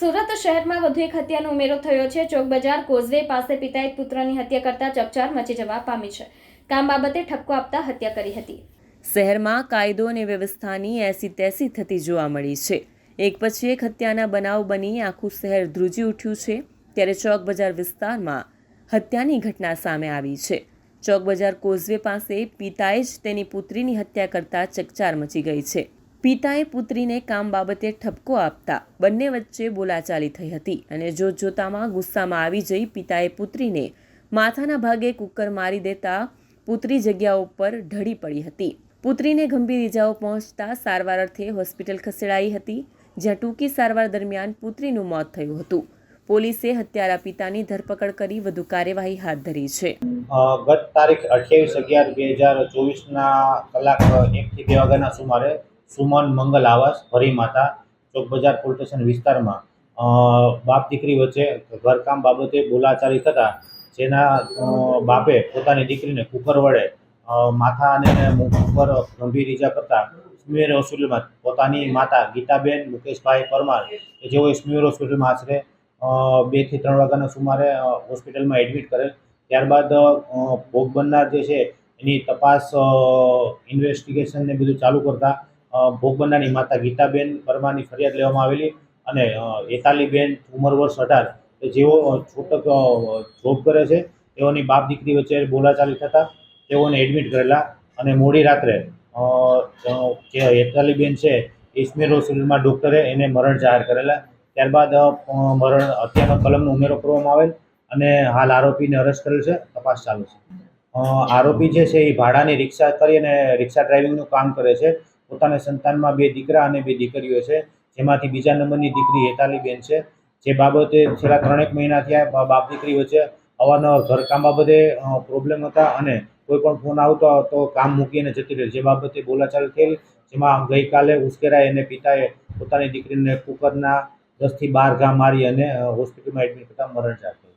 સુરત શહેરમાં વધુ એક હત્યાનો ઉમેરો થયો છે. ચોક બજાર કોઝવે પાસે પિતાએ પુત્રની હત્યા કરતા ચકચાર મચી જવા પામી છે. કામ બાબતે ઠપકો આપતા હત્યા કરી હતી. શહેરમાં કાયદો અને વ્યવસ્થાની એસી તેસી થતી જોવા મળી છે. એક પછી એક હત્યાના બનાવ બની આખું શહેર ધ્રુજી ઉઠ્યું છે, ત્યારે ચોક બજાર વિસ્તારમાં હત્યાની ઘટના સામે આવી છે. ચોક બજાર કોઝવે પાસે પિતાએ જ તેની પુત્રીની હત્યા કરતા ચકચાર મચી ગઈ છે. પિતાએ પુત્રીને કામ બાબતે ઠપકો આપતા બંને વચ્ચે બોલાચાલી થઈ હતી અને જોતજોતામાં ગુસ્સામાં આવી જઈ પિતાએ પુત્રીને માથાના ભાગે કુકર મારી દેતા પુત્રી જગ્યા ઉપર ઢળી પડી હતી. પુત્રીને ગંભીર ઇજાઓ પહોંચતા સારવાર અર્થે હોસ્પિટલ ખસેડાઈ હતી, જ્યાં ટૂંકી સારવાર દરમિયાન પુત્રીનું મોત થયું હતું. પોલીસે હત્યારા પિતાની ધરપકડ કરી વધુ કાર્યવાહી હાથ ધરી છે. ગત તારીખ અઠ્યાવીસ અગિયાર બે હજાર ચોવીસના કલાક એકથી બે વાગ્યાના સુમારે સુમન મંગલ આવાસ, ભરી માતા, ચોક બજાર પોલીસ સ્ટેશન વિસ્તારમાં. બાપ દીકરી વચ્ચે ઘરકામ બાબતે બોલાચાલી થતાં જેના બાપે પોતાની દીકરીને કુકર વડે માથા અને મુખ ઉપર ગંભીર ઈજા કરતા સ્મીર હોસ્પિટલમાં પોતાની માતા ગીતાબેન મુકેશભાઈ પરમાર, કે જેઓ સ્મીર હોસ્પિટલમાં આશરે બેથી ત્રણ વાગ્યાના સુમારે હોસ્પિટલમાં એડમિટ કરેલ. ત્યારબાદ ભોગ બનનાર જે છે એની તપાસ ઇન્વેસ્ટિગેશન ને બધું ચાલુ કરતા અ, ભોગ બનનારની માતા ગીતાબેન પરમારની ફરિયાદ લેવામાં આવેલી અને એતાલીબેન ઉંમર વર્ષ અઢાર કે જેઓ છોટક જોબ કરે છે તેઓની બાપ દીકરી વચ્ચે બોલાચાલી થતાં તેઓને એડમિટ કરેલા અને મોડી રાત્રે જે એતાલીબેન છે ઇસ્મેર હોસ્પિટલમાં ડૉક્ટરે એને મરણ જાહેર કરેલા. ત્યારબાદ મરણ હત્યાનો કલમનો ઉમેરો કરવામાં આવેલ અને હાલ આરોપીને અરેસ્ટ કરેલ છે તપાસ ચાલુ છે. આરોપી જે છે એ ભાડાની રિક્ષા કરી અને રિક્ષા ડ્રાઇવિંગનું કામ કરે છે. પોતાના સંતાનમાં બે દીકરા અને બે દીકરીઓ છે, જેમાંથી બીજા નંબરની દીકરી હેતાલીબેન છે. જે બાબતે છેલ્લા ત્રણેક મહિના થયા બા- બાપ દીકરી વચ્ચે અવારનવાર ઘરકામ બાબતે પ્રોબ્લેમ હતા અને કોઈ પણ ફોન આવતો તો કામ મૂકીને જતી રહે. જે બાબતે બોલાચાલ થયેલ, જેમાં ગઈકાલે ઉશ્કેરાય અને પિતાએ પોતાની દીકરીને કુકરના દસથી બાર ઘા મારી અને હોસ્પિટલમાં એડમિટ કરતા મરણ કરેલ